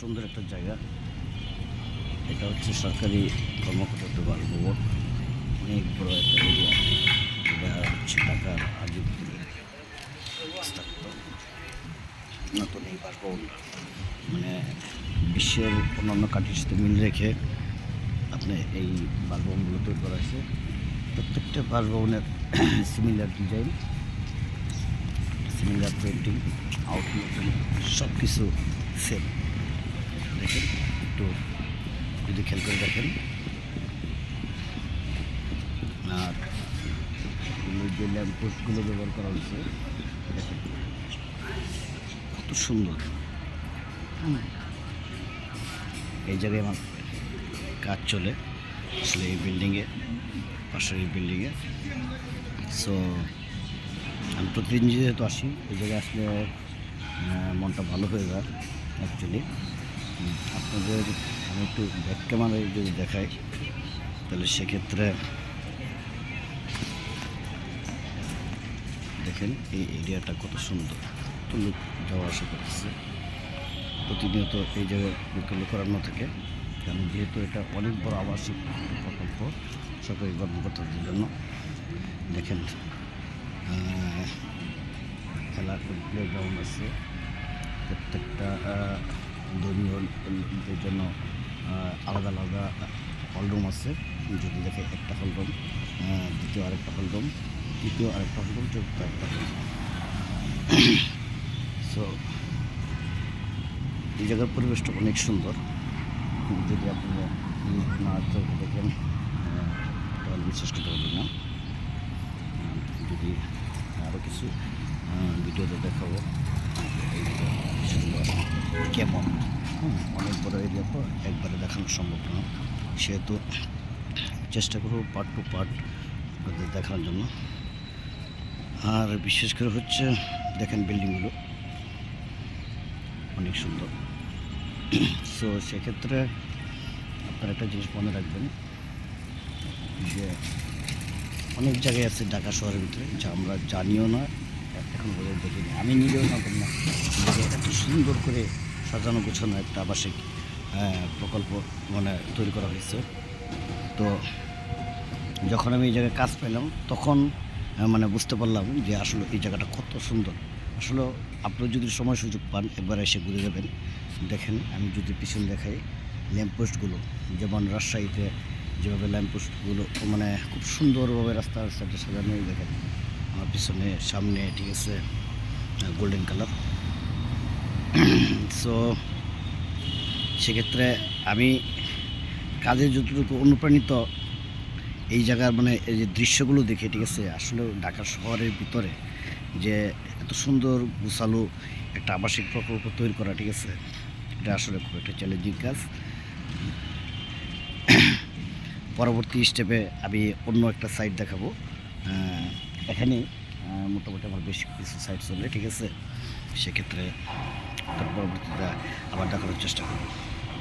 সুন্দর একটা জায়গা। এটা হচ্ছে সরকারি কর্মকর্তা বাসভবন অনেক বড় একটা এরিয়া। এটা হচ্ছে ঢাকার আজিমপুরে নতুন এই বাসভবনটা মানে বিশ্বের অন্যান্য কান্ট্রির সাথে মিল রেখে আপনি এই বাসভবনগুলো তৈরি করা হয়েছে। প্রত্যেকটা বাসভবনের similar design similar painting outlook সব কিছু সেম দেখেন, একটু যদি খেয়াল করে দেখেন। আর যে ল্যাম্প পোস্টগুলো ব্যবহার করা হয়েছে দেখেন, কত সুন্দর। এই জায়গায় আমার কাজ চলে, আসলে এই বিল্ডিংয়ে পাশের এই বিল্ডিংয়ে সো আমি প্রতিদিন যেহেতু আসি, এই জায়গায় আসলে মনটা ভালো হয়ে যায় অ্যাকচুয়ালি আপনাদের আমি একটু ব্যাক ক্যামেরায় যদি দেখাই, তাহলে সেক্ষেত্রে দেখেন এই এরিয়াটা কত সুন্দর। কত লোক যাওয়া আসা করতেছে। প্রতিনিয়ত এই জায়গায় বিকল্প করানো থাকে। কারণ যেহেতু এটা অনেক বড় আবাসিক প্রকল্প সরকারি কর্মকর্তাদের জন্য। দেখেন খেলার প্লে গ্রাউন্ড আছে। প্রত্যেকটা ধর্মীয় লোকদের জন্য আলাদা আলাদা হলরুম আছে। যদি দেখে একটা হলরুম দ্বিতীয় আরেকটা হলরুম তৃতীয় আরেকটা হলরুম চতুর্থ একটা হলরুম সো এই জায়গার পরিবেশটা অনেক সুন্দর। যদি আপনি না দেখেন তাহলে বিশ্বাস করতে পারবেন না। যদি আরও কিছু ভিডিওতে দেখাবো। কেমন? অনেক বড় এরিয়া তো একবারে দেখানো সম্ভব না। সেহেতু চেষ্টা করব পার্ট টু পার্ট আপনাদের দেখানোর জন্য। আর বিশেষ করে হচ্ছে, দেখেন বিল্ডিংগুলো অনেক সুন্দর। সো সেক্ষেত্রে আপনারা একটা জিনিস মনে রাখবেন, যে অনেক জায়গায় আছে ঢাকা শহরের ভিতরে, যা আমরা জানিও না, এখন বলে দেখিনি। আমি নিজেও না যে এত সুন্দর করে সাজানো গুছানো একটা আবাসিক প্রকল্প মানে তৈরি করা হয়েছে। তো যখন আমি এই জায়গায় কাজ পেলাম, তখন মানে বুঝতে পারলাম যে আসলে এই জায়গাটা কত সুন্দর। আসলে আপনি যদি সময় সুযোগ পান, একবার এসে ঘুরে যাবেন। দেখেন, আমি যদি পিছন দেখাই ল্যাম্পপোস্টগুলো যেমন রাজশাহীতে যেভাবে ল্যাম্পপোস্টগুলো মানে খুব সুন্দরভাবে সাইডে সাজানো এই দেখেন। আমার পিছনে, সামনে, ঠিক আছে গোল্ডেন কালার সো সেক্ষেত্রে আমি কাজে যতটুকু অনুপ্রাণিত এই জায়গার মানে এই যে দৃশ্যগুলো দেখে, ঠিক আছে? আসলে ঢাকা শহরের ভিতরে যে এত সুন্দর গুছালো একটা আবাসিক প্রকল্প তৈরি করা, ঠিক আছে? এটা আসলে খুব একটা চ্যালেঞ্জিং কাজ। পরবর্তী স্টেপে আমি অন্য একটা সাইট দেখাবো। এখানে মোটামুটি আমার বেশ কিছু সাইট চলে ঠিক আছে? সেক্ষেত্রে তার পরবর্তীতে আবার দেখানোর চেষ্টা করব।